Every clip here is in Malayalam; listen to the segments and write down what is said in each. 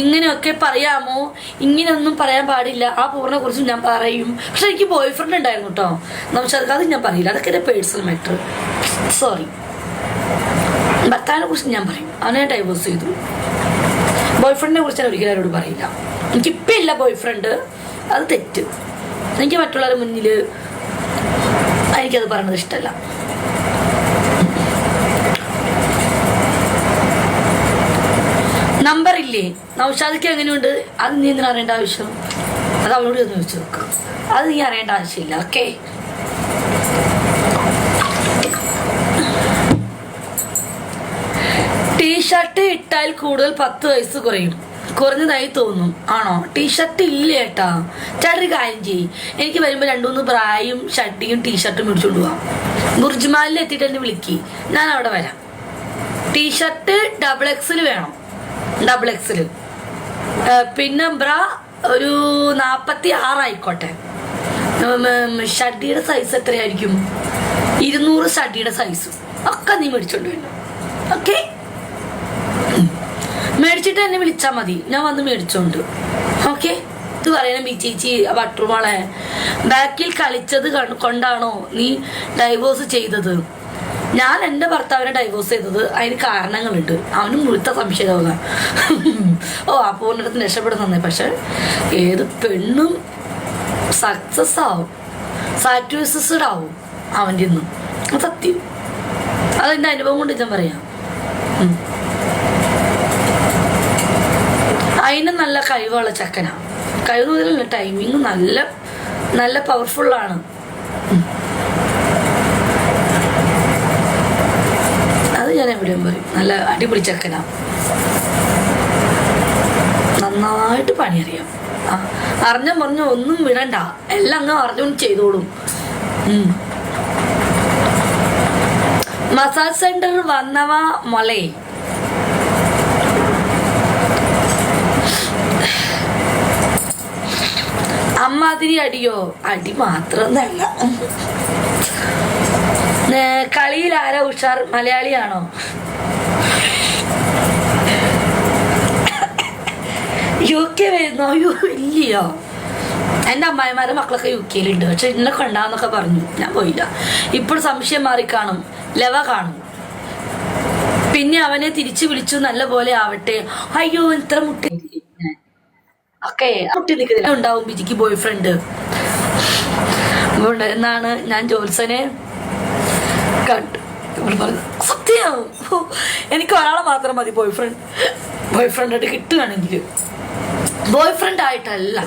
ഇങ്ങനെയൊക്കെ പറയാമോ? ഇങ്ങനെയൊന്നും പറയാൻ പാടില്ല. ആ പൂർണ കുറിച്ച് ഞാൻ പറയും. പക്ഷെ എനിക്ക് ബോയ് ഫ്രണ്ട് ഉണ്ടായിരുന്നു കേട്ടോ അത് ഞാൻ പറയില്ല. അതൊക്കെ എന്റെ പേഴ്സണൽ മാറ്റർ സോറി ഭർത്താവിനെ കുറിച്ച് ഞാൻ പറയും. അവനെ ഡൈവേഴ്സ് ചെയ്തു. ബോയ് ഫ്രണ്ടിനെ കുറിച്ച് ഞാൻ ഒരിക്കലും ആരോട് പറയില്ല. എനിക്കിപ്പം ഇല്ല ബോയ് ഫ്രണ്ട് അത് തെറ്റ്. എനിക്ക് മറ്റുള്ളവരുടെ മുന്നിൽ എനിക്കത് പറയണത് ഇഷ്ടമല്ല നമ്പർ ഇല്ലേ? നൗഷാദിക്ക് എങ്ങനെയുണ്ട്? അത് നീ എന്തിനാ അറിയേണ്ട ആവശ്യം? അത് അവളോട് ഒന്ന് ചോദിച്ചു നോക്ക്. അത് നീ അറിയേണ്ട ആവശ്യമില്ല ഓക്കെ ടീഷർട്ട് ഇട്ടാൽ കൂടുതൽ പത്ത് വയസ്സ് കുറയും. കുറഞ്ഞതായി തോന്നും. ആണോ? ടീഷർട്ട് ഇല്ല ഏട്ടാ? ചേട്ടൻ കാര്യം ചെയ്യും. എനിക്ക് വരുമ്പോൾ രണ്ടു മൂന്ന് ബ്രായും ഷർട്ടിയും ടീഷർട്ടും മേടിച്ചോണ്ട് പോവാം. ബുർജ്മാലിൽ എത്തിയിട്ട് എന്നെ വിളിക്കി. ഞാൻ അവിടെ വരാം. ടീഷർട്ട് ഡബിൾ എക്സിൽ വേണം. ഡബിൾ എക്സിൽ പിന്നെ ബ്ര ഒരു നാൽപ്പത്തി ആറായിക്കോട്ടെ ഷഡിയുടെ സൈസ് എത്രയായിരിക്കും? ഇരുന്നൂറ് ഷഡിയുടെ സൈസും ഒക്കെ നീ മേടിച്ചോണ്ട് വരണം ഓക്കെ മേടിച്ചിട്ട് എന്നെ വിളിച്ചാൽ മതി. ഞാൻ വന്ന് മേടിച്ചോണ്ട്. ഓക്കെ ഇത് പറയണം ബി ചേച്ചി ബട്ടർമോളെ ബാക്കിൽ കളിച്ചത് കൊണ്ടാണോ നീ ഡൈവോഴ്സ് ചെയ്തത്? ഞാൻ എന്റെ ഭർത്താവിനെ ഡൈവോഴ്സ് ചെയ്തത് അതിന് കാരണങ്ങളുണ്ട്. അവന് മുഴുത്ത സംശയമാണ് ഓ പൂർണത്തിന് രക്ഷപ്പെടുന്നേ പക്ഷെ ഏത് പെണ്ണും സക്സസ് ആവും. സാറ്റിസ്ഫൈഡ് ആവും അവന്റെ ഇന്നും. സത്യം. അതെന്റെ അനുഭവം കൊണ്ട് ഞാൻ പറയാം. അതിന് നല്ല കഴിവുള്ള ചക്കനാ. കഴിവ് ടൈമിങ് നല്ല നല്ല പവർഫുള്ളാണ് ഞാൻ എവിടെയും പറയും. നല്ല അടിപൊളി ചക്കനാ. നന്നായിട്ട് പണിയറിയാം. ആ അറിഞ്ഞ പറഞ്ഞ ഒന്നും വിടണ്ട. എല്ലാം അങ്ങ് അറിഞ്ഞുകൊണ്ട് ചെയ്തോളും. മസാജ് സെന്റർ വന്നവ മൊലേ അമ്മാതിരി അടിയോ? അടി മാത്രം ഏ, കളിയിൽ ആരാ ഉഷാർ? മലയാളിയാണോ? യു കെ വരുന്നോ? യു ഇല്ലയോ? എന്റെ അമ്മായിമാരുടെ മക്കളൊക്കെ യു കെയിലുണ്ട് പക്ഷെ ഇന്ന കണ്ടാന്നൊക്കെ പറഞ്ഞു. ഞാൻ പോയില്ല. ഇപ്പോൾ സംശയം മാറി കാണും. ലവ കാണും. പിന്നെ അവനെ തിരിച്ചു വിളിച്ചു നല്ല പോലെ ആവട്ടെ. അയ്യോ ഇത്ര മുട്ടി ഒക്കെ മുട്ടി നിൽക്കുന്നില്ല ഉണ്ടാവും ബിജിക്ക് ബോയ് ഫ്രണ്ട് എന്നാണ് ഞാൻ ജോത്സനെ കണ്ടു. സത്യം. എനിക്ക് ഒരാളെ മാത്രം മതി ബോയ് ഫ്രണ്ട് ബോയ് ഫ്രണ്ട് ആയിട്ട് കിട്ടുകയാണെങ്കിൽ ബോയ് ഫ്രണ്ട് ആയിട്ടല്ല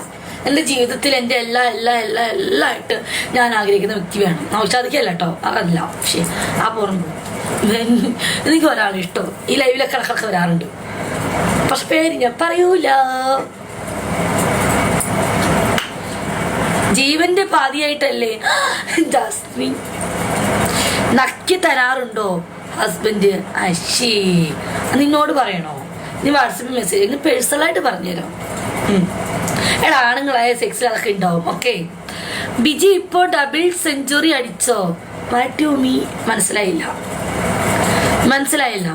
എന്റെ ജീവിതത്തിൽ എന്റെ എല്ലാ എല്ലാ എല്ലാ എല്ലാം ആയിട്ട് ഞാൻ ആഗ്രഹിക്കുന്ന വ്യക്തി വേണം. നൗഷാദിക്കല്ല കേട്ടോ അതല്ല പക്ഷേ ആ പുറമ്പ് എനിക്ക് ഒരാളെ ഇഷ്ടം. ഈ ലൈവിലൊക്കെ ഇടക്കിടക്ക് വരാറുണ്ട്. പക്ഷെ പേര് ഞാൻ പറയൂല. ജീവന്റെ പാതിയായിട്ടല്ലേ? ജാസ്മിൻ. നക്കി തരാറുണ്ടോ ഹസ്ബൻഡ്? അശി നിന്നോട് പറയണോ? നീ വാട്സപ്പിൽ മെസ്സേജ് നീ പേഴ്സണലായിട്ട് പറഞ്ഞുതരാം. എടാ ആണുങ്ങളായ സെക്സിൽ അതൊക്കെ ഉണ്ടാവും ഓക്കെ ബിജി ഇപ്പോ ഡബിൾ സെഞ്ചുറി അടിച്ചോ? മീ മനസ്സിലായില്ല. മനസ്സിലായില്ല.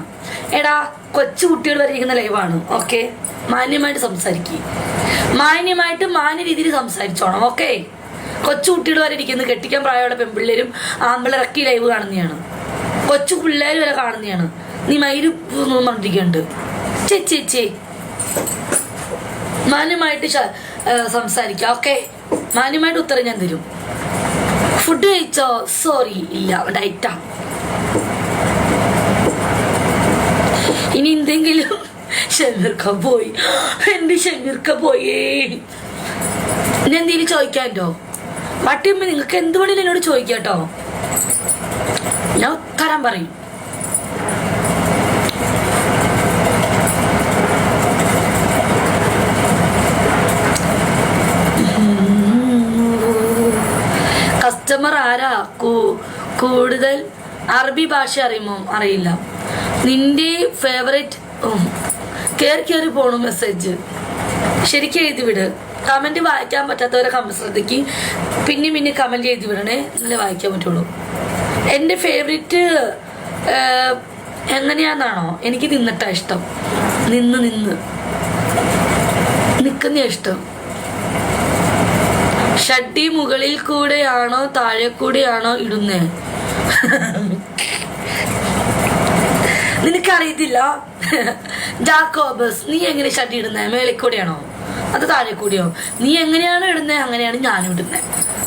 എടാ കൊച്ചു കുട്ടികൾ വരെ ഇരിക്കുന്ന ലൈവാണ് ഓക്കെ മാന്യമായിട്ട് സംസാരിക്കുക മാന്യമായിട്ട് മാന്യ രീതിയിൽ സംസാരിച്ചോണം. ഓക്കെ കൊച്ചു കുട്ടികൾ വരെ ഇരിക്കുന്നത് കെട്ടിക്കാൻ പ്രായമുള്ള പെൺപിള്ളേരും ആമ്പിളിറക്കി ലൈവ് കാണുന്നതാണ്. കൊച്ചു പിള്ളേർ വരെ കാണുന്നതാണ്. നീ മയിര് പറഞ്ഞിരിക്കുന്നുണ്ട് ചേ ചേ ചേ മാന്യമായിട്ട് സംസാരിക്കാം. ഓക്കെ. മാന്യമായിട്ട് ഉത്തരം ഞാൻ തരും. ഫുഡ് കഴിച്ചോ? സോറി ഇല്ല. ഡയറ്റാ ഇനി എന്തെങ്കിലും ഷമീർക്ക പോയി. എന്റെ ഷമീർക്ക പോയേ. ഞാൻ എന്തെങ്കിലും ചോദിക്കാണ്ടോ വട്ടിയമ്മ നിങ്ങൾക്ക് എന്ത് വേണേലും എന്നോട് ചോദിക്കട്ടോ ഞാൻ ഉത്തരം പറയും. കസ്റ്റമർ ആരാ? കൂടുതൽ അറബി ഭാഷ അറിയുമോ? അറിയില്ല. നിന്റെ ഫേവറേറ്റ് കയറി കയറി പോണു മെസ്സേജ് ശരിക്കും എഴുതി വിട്. കമന്റ് വായിക്കാൻ പറ്റാത്തവരെ കമന്റ് ശ്രദ്ധിക്ക്. പിന്നെ പിന്നെ കമന്റ് ചെയ്ത് വിടണേ എന്നാലേ വായിക്കാൻ പറ്റുള്ളൂ. എന്റെ ഫേവറേറ്റ് എങ്ങനെയാന്നാണോ? എനിക്ക് നിന്നിട്ടാ ഇഷ്ടം. നിന്ന് നിന്ന്. നിൽക്കുന്ന ഇഷ്ടം. ഷട്ടി മുകളിൽ കൂടെയാണോ താഴെ കൂടെയാണോ ഇടുന്നേ? നിനക്കറിയത്തില്ല. ജാക്കോബസ് നീ എങ്ങനെ ഷട്ടി ഇടുന്നേ? മേളിൽ കൂടെയാണോ? അത് താഴെ കൂടിയാവും. നീ എങ്ങനെയാണ് ഇടുന്നത് അങ്ങനെയാണ് ഞാനും ഇടുന്നത്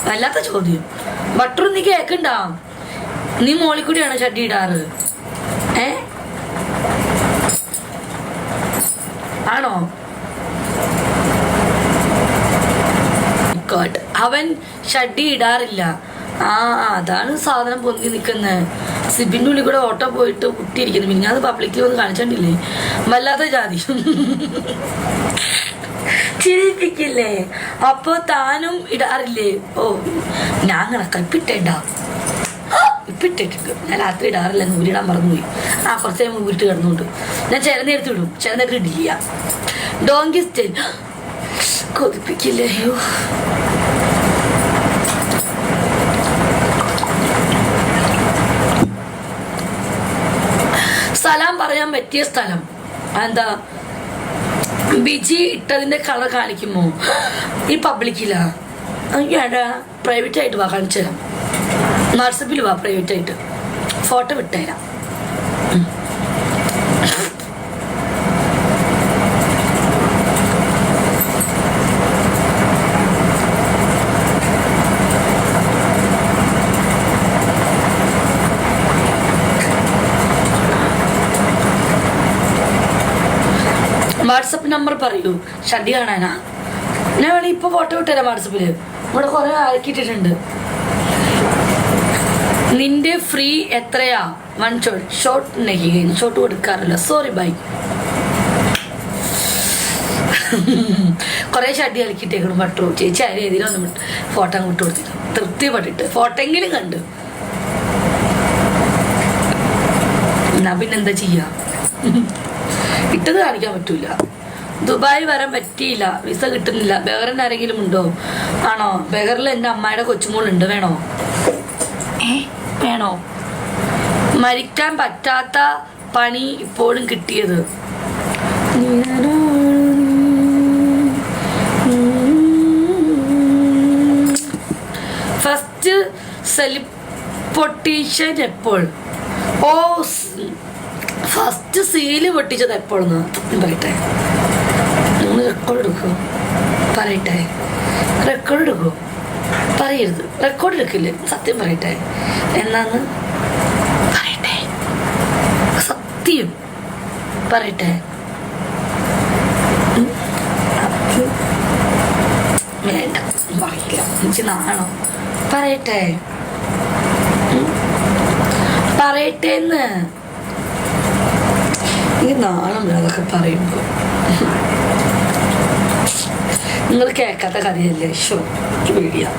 വല്ലാത്ത ചോദ്യം. ബട്ടർ നീ കേക്കണ്ട? നീ മോളിൽ കൂടിയാണ് ഷഡ്ഡി ഇടാറ്? ഏ? ആണോ. അവൻ ഷഡ്ഡി ഇടാറില്ല. ആ അതാണ് സാധനം പൊന്തി നിൽക്കുന്നത് സിബിന്റെ ഉള്ളിൽ കൂടെ ഓട്ടോ പോയിട്ട് കുട്ടിയിരിക്കുന്നു പിന്നെ അത് പബ്ലിക്കിൽ ഒന്ന് കാണിച്ചിട്ടില്ലേ വല്ലാത്ത ജാതി. ചിരിപ്പിക്കില്ലേ? അപ്പൊ താനും ഇടാറില്ലേ ഓ ഞാൻ കണക്ക ഇപ്പിട്ടേണ്ട ഇപ്പിട്ടിട്ടുണ്ട്. ഞാൻ രാത്രി ഇടാറില്ല ഊരിടാൻ മറന്നുപോയി. ആ കുറച്ച് കഴിയുമ്പോൾ ഊരിട്ട് കിടന്നുകൊണ്ട്. ഞാൻ ചില നേരത്ത് ഇടും. ചില നേരത്ത് ഇടില്ല. Donkey style കൊതിപ്പിക്കില്ലേ? സ്ഥലം പറയാൻ പറ്റിയ സ്ഥലം. എന്താ? ബിജി ഇട്ടതിന്റെ കളർ കാണിക്കുമോ? ഈ പബ്ലിക്കില്ല ഏടാ പ്രൈവറ്റ് ആയിട്ട് വാ കാണിച്ചു തരാം. വാട്സപ്പിൽ വാ പ്രൈവറ്റ് ആയിട്ട്. ഫോട്ടോ വിട്ടുതരാം വാട്സപ്പ് നമ്പർ പറയൂ. ഷഡി കാണാനാ? ഞാൻ വേണേ ഇപ്പൊ ഫോട്ടോ വിട്ടുതരാം വാട്സപ്പിൽ. ഇവിടെ കുറെ ആക്കിയിട്ടിട്ടുണ്ട് നിന്റെ ഫ്രീ എത്രയാ? വൺ ഷോട്ട് ഷോട്ട് ഷോട്ട് കൊടുക്കാറില്ല. സോറി ബൈ കുറെ ഷഡി കളിക്കിട്ടേക്കണം പട്ടു ചേച്ചി അതിന് ഏതിലും ഒന്ന് ഫോട്ടോ അങ്ങോട്ട് കൊടുത്തില്ല തൃപ്തിപ്പെട്ടിട്ട്. ഫോട്ടോ എങ്കിലും കണ്ട്. എന്നാ പിന്നെന്താ ചെയ്യാ? ഇട്ടത് കാണിക്കാൻ പറ്റൂല. ദുബായ് വരാൻ പറ്റിയില്ല. വിസ കിട്ടുന്നില്ല. ബഹറിൻ ആരെങ്കിലും ഉണ്ടോ? ആണോ? ബഹറിൽ എന്റെ അമ്മയുടെ കൊച്ചുമോളുണ്ട്. വേണോ? വേണോ? മരിക്കാൻ പറ്റാത്ത പണി ഇപ്പോഴും കിട്ടിയത്. ഫസ്റ്റ് സെലിപ്പൊട്ടീഷൻ എപ്പോൾ? ഓ ഫസ്റ്റ് സീൽ പൊട്ടിച്ചത് എപ്പോഴെന്ന് പറയട്ടെ. റെക്കോർഡ് എടുക്കുക പറയട്ടെ. റെക്കോർഡ് എടുക്കുക പറയരുത്. റെക്കോർഡ് എടുക്കില്ലേ സത്യം പറയട്ടെ. എന്നാന്ന്? പറയട്ടെ. സത്യം പറയട്ടെ. വേണ്ട. പറയില്ല. എനിക്ക് നാണോ. പറയട്ടെ. പറയട്ടെ എന്ന് ഈ നാണം അതൊക്കെ പറയുമ്പോ നിങ്ങൾ കേൾക്കാത്ത കഥയല്ലേ? ഷോ പേടിയാ.